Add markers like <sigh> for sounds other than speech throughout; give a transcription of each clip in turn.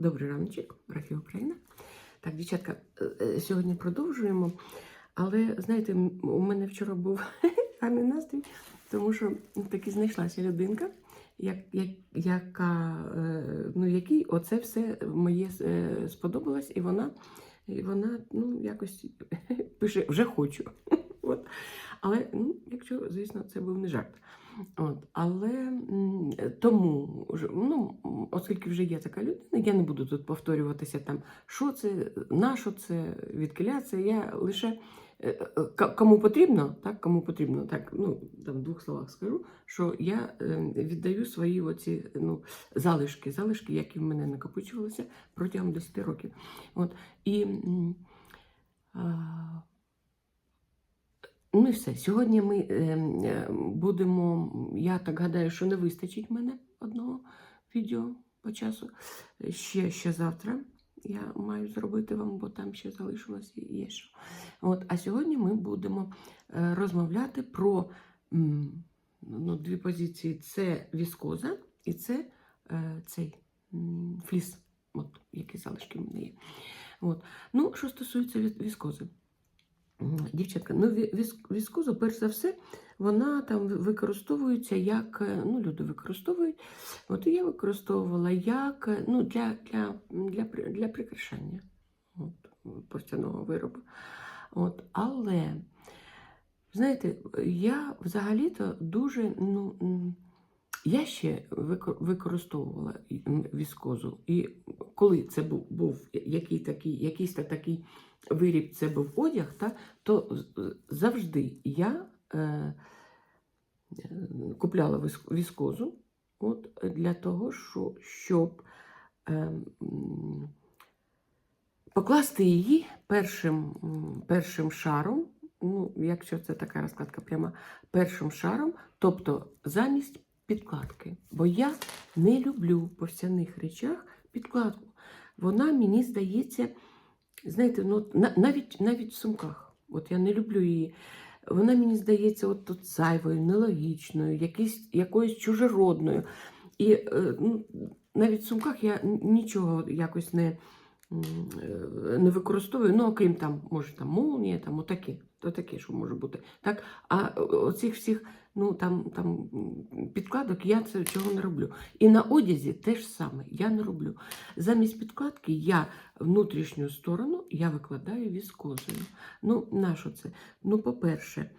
Добрий раночок, Рафі Україна. Так, дівчатка, е, е, сьогодні продовжуємо. Але знаєте, у мене вчора був <laughs> гарний настрій, тому що таки знайшлася людинка, як, як, яка, е, ну, якій оце все моє сподобалось, і вона, і вона ну, якось <laughs> пише вже хочу. <laughs> От. Але ну, якщо, звісно, це був не жарт. От, але тому, ну, оскільки вже є така людина, я не буду тут повторюватися там, що це, на що це, відкиля. Я лише е, е, кому потрібно, так, кому потрібно, так, ну, там в двох словах скажу, що я е, віддаю свої оці, ну, залишки, залишки, які в мене накопичувалися протягом 10 років. От, і, а, Ну і все. Сьогодні ми е, е, будемо. Я так гадаю, що не вистачить мене одного відео по часу. Ще, ще завтра я маю зробити вам, бо там ще залишилося і є що. От, а сьогодні ми будемо е, розмовляти про ну, дві позиції: це віскоза і це е, цей фліс, от, які залишки в мене є. От. Ну, що стосується віскози. Дівчатка, ну ві- віскоза, перш за все, вона там використовується як, е, ну, люди використовують. От я використовувала як е, ну, для, для, для, для прикрашання от, постяного виробу. От, але, знаєте, я взагалі-то дуже, ну, я ще використовувала віскозу. І коли це був, був який такий, якийсь такий виріб, це був одяг, та, то завжди я е, купляла віскозу от, для того, що, щоб е, покласти її першим, першим шаром, ну, якщо це така розкладка, прямо першим шаром, тобто замість підкладки. Бо я не люблю по всяних речах підкладку. Вона мені здається, знаєте, ну, навіть, навіть в сумках. От я не люблю її. Вона мені здається, от тут зайвою, нелогічною, якийсь, якоюсь чужеродною. І е, ну, навіть в сумках я нічого якось не, не використовую, ну, окрім там, може, там молнія, там отаке, то таке, що може бути. Так? А е, оцих всіх ну, там, там, підкладок я це чого не роблю. І на одязі теж саме я не роблю. Замість підкладки я внутрішню сторону я викладаю віскозою. Ну, на що це? Ну, по-перше,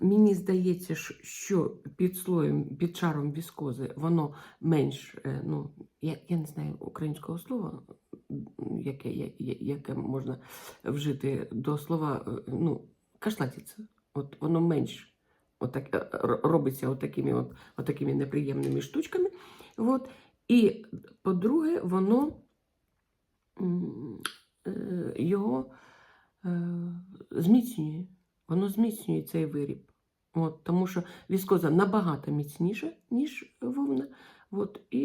мені здається, що під слоєм, під шаром віскози воно менш, е, ну, я, я не знаю українського слова, яке, яке можна вжити до слова, е, ну, кашлатиться. От воно менш отак, е, робиться отакими, от, отакими неприємними штучками. От. І, по-друге, воно е, його зміцнює. Воно зміцнює цей виріб. От, тому що віскоза набагато міцніша, ніж вовна. От, і,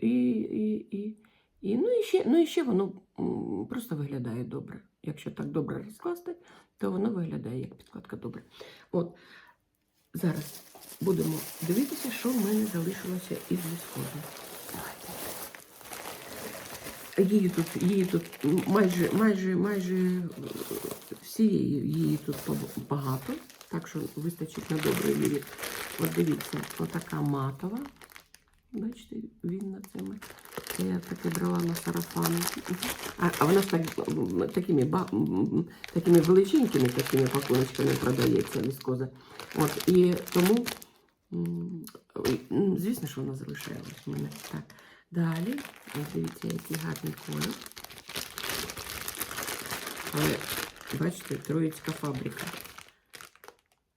і, і, і, і, ну, і, ще, ну, і ще воно просто виглядає добре. Якщо так добре розкласти, то воно виглядає як підкладка добре. От, зараз будемо дивитися, що в мене залишилося із віскози. Її тут, її тут майже, майже, майже всієї її тут багато, так що вистачить на добрий вірі. От дивіться, отака матова. Бачите, вінна цими. Це я таке брала на сарафани. А, а вона ж так, такими, такими величенькими такими пакуночками продається віскоза. От, і тому, звісно, що вона залишається в мене. Так. Далі, дивіться, який гарний колір. Але, бачите, троїцька фабрика.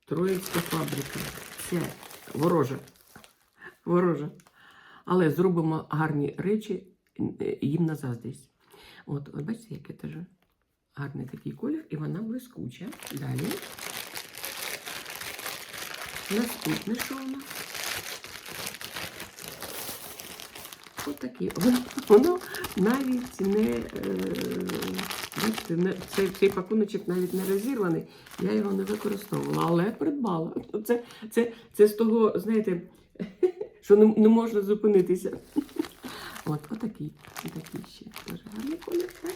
Троїцька фабрика. Це ворожа. Ворожа. Але зробимо гарні речі е, їм на заздрість. От, от бачите, який теж гарний такий колір, і вона блискуча. Далі. Наступне, що у нас? Воно, воно навіть не, е, бачите, не цей, цей пакуночок навіть не розірваний. Я його не використовувала, але придбала. Це, це, це з того, знаєте, що не, не можна зупинитися. От, отакий, отакий ще. Дуже гарний колір, так?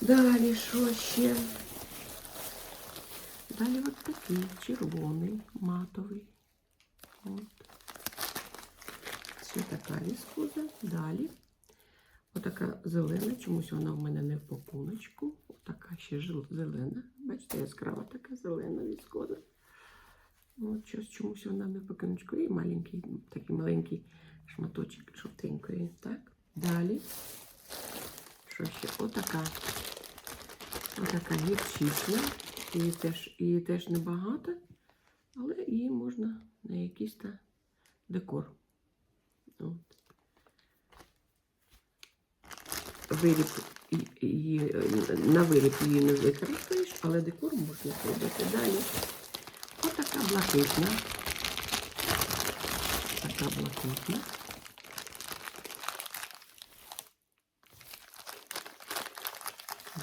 Далі, що ще? Далі от такий червоний, матовий. От. Ще така віскоза. Далі. Отака зелена, чомусь вона в мене не в пакуночку. Отака ще зелена. Бачите, яскрава така зелена віскоза. От щось чомусь вона не в. І маленький, такий маленький шматочок жовтенької. Так. Далі. Що ще? Отака. Отака гірчична. Її теж, її теж небагато, але її можна на якийсь та декор. От. Виріб її, на виріб її не використаєш, але декор можна зробити. Далі. Отака блакитна. Така блакитна.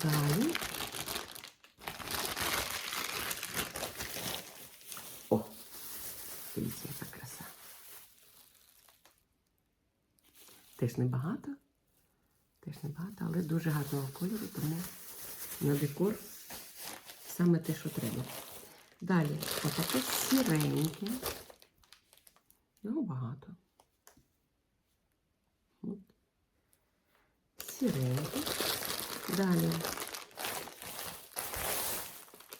Далі. О, дивіться, яка краса. Теж небагато. Теж небагато, але дуже гарного кольору, тому на декор саме те, що треба. Далі, отаке сіреньке. Його багато. От. Сіреньке. Далі.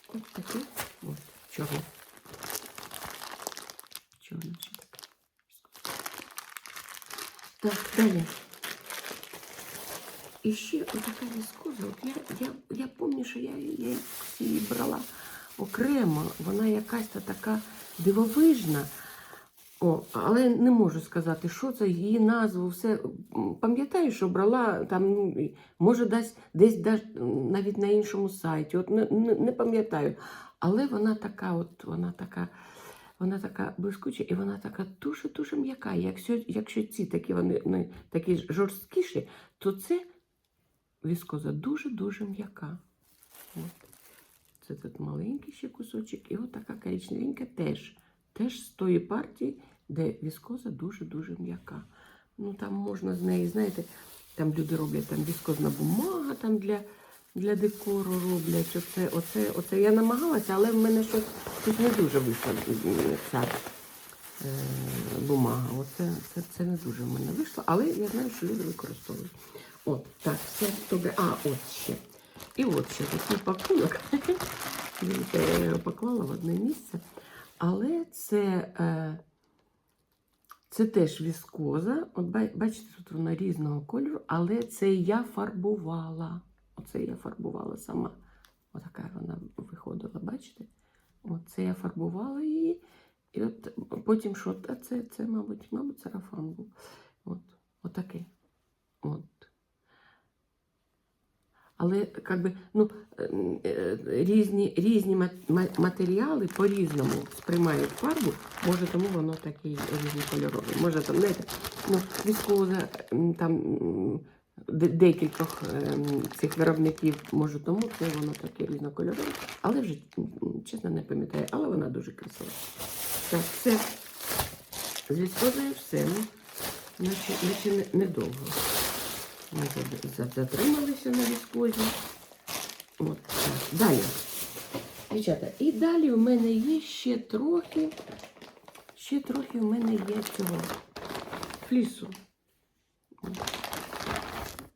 Ось такий. От, чорний. Чорний ще такий. Так, далі. І ще отака віскоза. От я, я, я пам'ятаю, що я, я її брала Окремо. Вона якась та така дивовижна. О, але не можу сказати, що це, її назву, все. Пам'ятаю, що брала там, ну, може, десь, десь навіть на іншому сайті. От не, не, пам'ятаю. Але вона така, от вона така, вона така блискуча і вона така дуже-дуже м'яка. Якщо, якщо ці такі вони, вони такі жорсткіші, то це віскоза дуже-дуже м'яка. От. Це тут маленький ще кусочок, і от така коричневенька теж. Теж з тої партії, де віскоза дуже-дуже м'яка. Ну там можна з неї, знаєте, там люди роблять там віскозна бумага там для, для декору роблять. Оце, оце, оце я намагалася, але в мене щось, щось не дуже вийшла ця е, бумага. Оце, це, це не дуже в мене вийшло, але я знаю, що люди використовують. От, так, все добре. А, от ще. І от ще такий пакунок. Дивіться, я його поклала в одне місце. Але це, е, це теж віскоза. От бачите, тут вона різного кольору, але це я фарбувала. Оце я фарбувала сама. Отака вона виходила, бачите? Оце я фарбувала її. І от потім що? Це, це, мабуть, мабуть, сарафан був. От, отаке. От. Але би, ну, е, е, різні, різні ма- ма- матеріали по-різному сприймають фарбу, може тому воно таке різнокольорове. Може там, знаєте, ну, віскоза там декількох ем, цих виробників, може тому це воно таке різнокольорове. Але вже чесно не пам'ятаю, але вона дуже красива. Так, все. З віскозою все. Ну, наче, наче не- недовго. Ми затрималися на віскозі. От, так. Далі. Дівчата, і далі у мене є ще трохи, ще трохи у мене є цього флісу.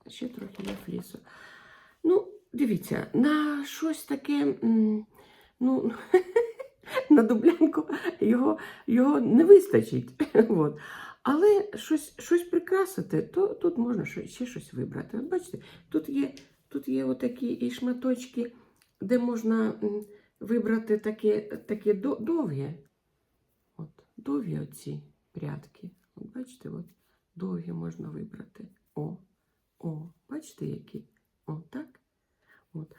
Ще трохи є флісу. Ну, дивіться, на щось таке, ну, <laughs> на дублянку його, його не вистачить. <laughs> Але щось, щось прикрасити, то тут можна ще, щось вибрати. От бачите, тут є, тут є отакі і шматочки, де можна вибрати таке, таке до- довге. От, довгі оці прядки. От бачите, от, довгі можна вибрати. О, о, бачите, які? О, так? От.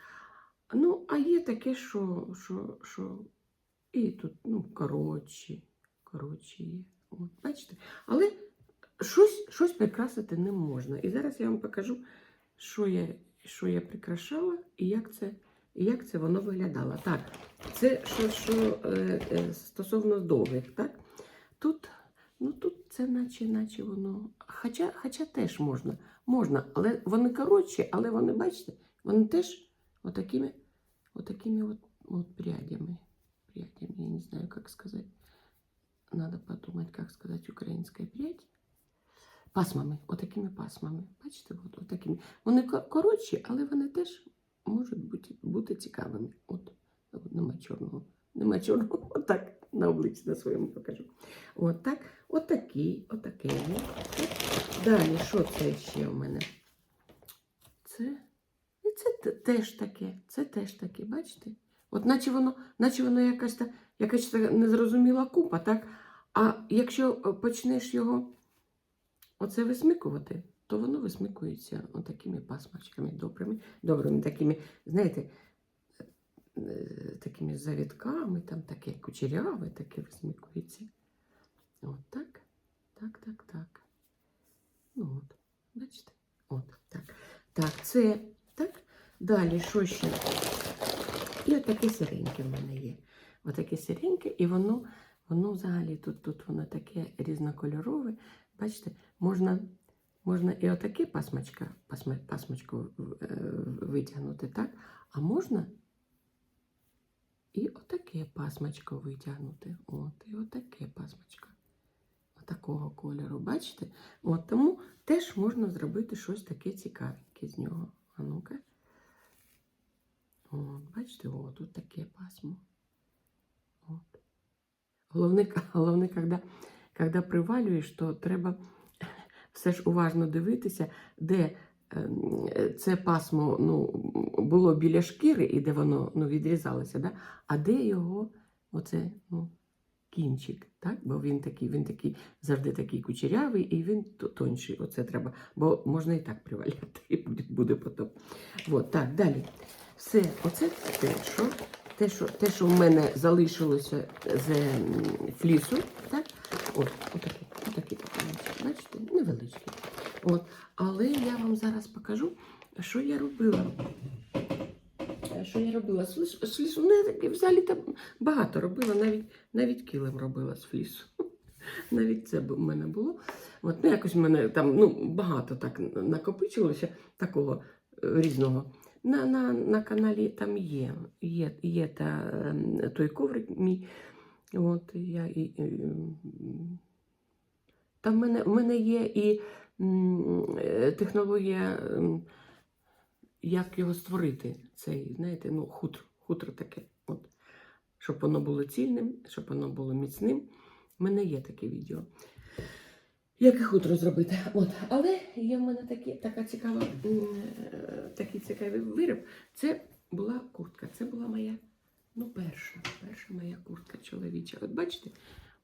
Ну, а є таке, що, що, що і тут, ну, коротші, коротші є. Бачите? Але щось, щось прикрасити не можна. І зараз я вам покажу, що я, що я прикрашала і як це, як це воно виглядало. Так, це що, що е, е, стосовно довгих, так? Тут Ну тут це наче, наче воно. Хоча, хоча теж можна. Можна, але вони коротші, але вони, бачите, вони теж отакими, отакими от, от прядями. Прядями, я не знаю, як сказати. Надо подумать, как сказать украинская прядь. Пасмами, отакими пасмами. Бачите, от, отакими. Вони коротші, але вони теж можуть бути, бути цікавими. От, от нема чорного. Нема чорного. <laughs> Отак на обличчі на своєму покажу. От так. Отакий, отакий. Далі, що це ще у мене? Це. І це теж таке. Це теж таке, бачите? От наче воно, наче воно якась, та, якась така незрозуміла купа, так? А якщо е, почнеш його оце висмикувати, то воно висмикується отакими пасмачками добрими, добрими такими, знаєте, е, такими завітками, там таке кучеряве, таке висмикується. От так, так, так, так. Ну от, бачите? От так. Так, це так. Далі, що ще? І отаке сиреньке в мене є. Отаке сиреньке, і воно, воно взагалі тут, тут воно таке різнокольорове. Бачите, можна, можна і отаке пасмачка, пасма, пасмачку е, витягнути, так? А можна і отаке пасмачко витягнути. От, і отаке пасмачко. Отакого кольору, бачите? От, тому теж можна зробити щось таке цікавеньке з нього. А ну-ка. От, бачите, о, тут таке пасмо. От. Головне, <laughs> головне коли, коли привалюєш, то треба <laughs> все ж уважно дивитися, де ем, це пасмо ну, було біля шкіри і де воно ну, відрізалося, да? а де його оце, ну, кінчик, так? бо він такий, він такий завжди такий кучерявий і він тонший. Оце треба, бо можна і так приваляти, <laughs> і буде, буде потім. От, так, далі. Все, оце те, що, те, що, те, що в мене залишилося з флісу, так? От, отакий, отакий пакуночок, бачите, невеличкий. От. Але я вам зараз покажу, що я робила. Е, Що я робила з флісу? Ну, взагалі там багато робила, навіть, навіть килим робила з флісу. <laughs> Навіть це в мене було. От, ну, якось в мене там ну, багато так накопичилося такого е, різного. На, на, на каналі там є, є, є та, той коврик мій. От, я, і, і, там в мене, в мене є і е, технологія, як його створити. Цей, знаєте, ну, хутро, хутро таке. От, щоб воно було цільним, щоб воно було міцним. У мене є таке відео. Як і хутро зробити. От. Але є в мене такі, така цікава, е, такий цікавий виріб. Це була куртка. Це була моя, ну, перша, перша моя куртка чоловіча. От бачите,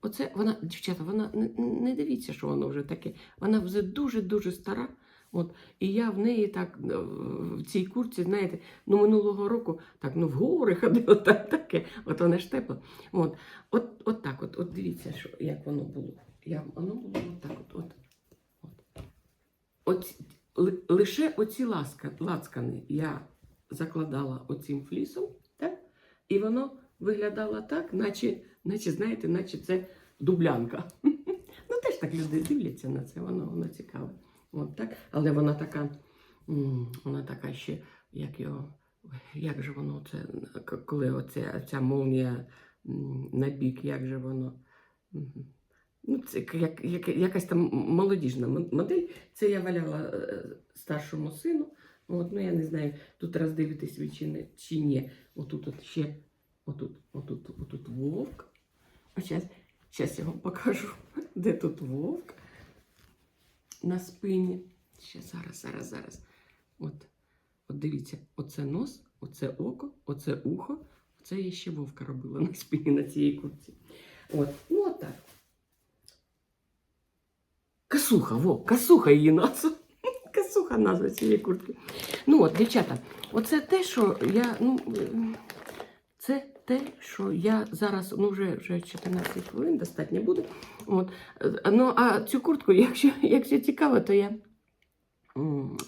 оце вона, дівчата, вона не, дивіться, що воно вже таке. Вона вже дуже-дуже стара. От, і я в неї так е, в цій куртці, знаєте, ну минулого року так ну в гори ходила, <laughs> так таке. От вона ж тепла. От, от, от так, от, от дивіться, що, як воно було. Я, воно було от так. От, от, от. От, лише оці ласка, лацкани я закладала оцим флісом, так? і воно виглядало так, наче, наче знаєте, наче це дублянка. <laughs> Ну, теж так люди дивляться на це, воно, воно цікаве. От так. Але вона така, вона така ще, як його, як же воно це, коли оця, ця молнія на бік, як же воно. Ну, це як, як, якась там молодіжна модель. Це я валяла е, старшому сину. От, ну я не знаю, тут роздивитись ви чи, чи ні. Отут от ще, отут, отут, отут вовк. Зараз, зараз я вам покажу, <laughs> де тут вовк на спині. Ще зараз, зараз, зараз. От, от дивіться, оце нос, оце око, оце ухо. Оце я ще вовка робила на спині на цій курці. От, ну от. Касуха, во, касуха її назва. <laughs> Касуха назва цієї куртки. Ну от, дівчата, оце те, що я, ну, ем, це те, що я зараз, ну вже, вже 14 хвилин достатньо буде. От. Е, Ну, а цю куртку, <laughs> якщо, якщо цікаво, то я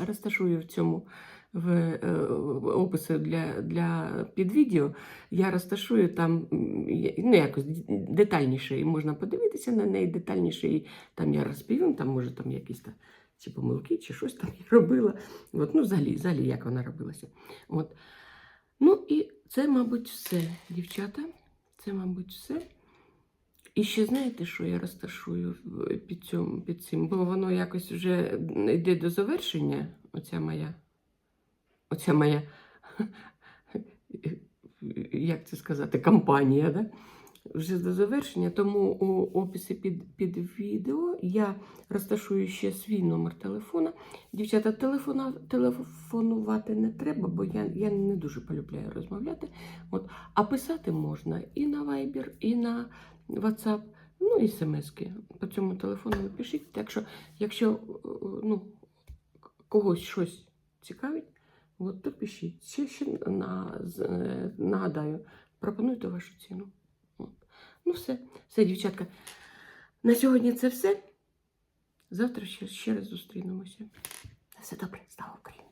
розташую в цьому в е, описи для, для під відео, я розташую там ну, якось детальніше, і можна подивитися на неї детальніше, і там я розповім, там може там якісь там чи помилки, чи щось там я робила. От, ну, взагалі, взагалі, як вона робилася. От. Ну і це, мабуть, все, дівчата. Це, мабуть, все. І ще знаєте, що я розташую під, цьому, під цим, бо воно якось вже йде до завершення, оця моя, оця моя, як це сказати, кампанія, да? вже до завершення, тому у описі під, під відео я розташую ще свій номер телефона. Дівчата, телефона, телефонувати не треба, бо я, я не дуже полюбляю розмовляти. От. А писати можна і на Viber, і на WhatsApp, ну і смски. По цьому телефону пишіть. Так що, якщо ну, когось щось цікавить, от, то пишіть. Ще, ще на, е, нагадаю, пропонуйте вашу ціну. От. Ну, все, все, дівчатка. На сьогодні це все. Завтра ще, ще раз зустрінемося. На все добре, слава Україні!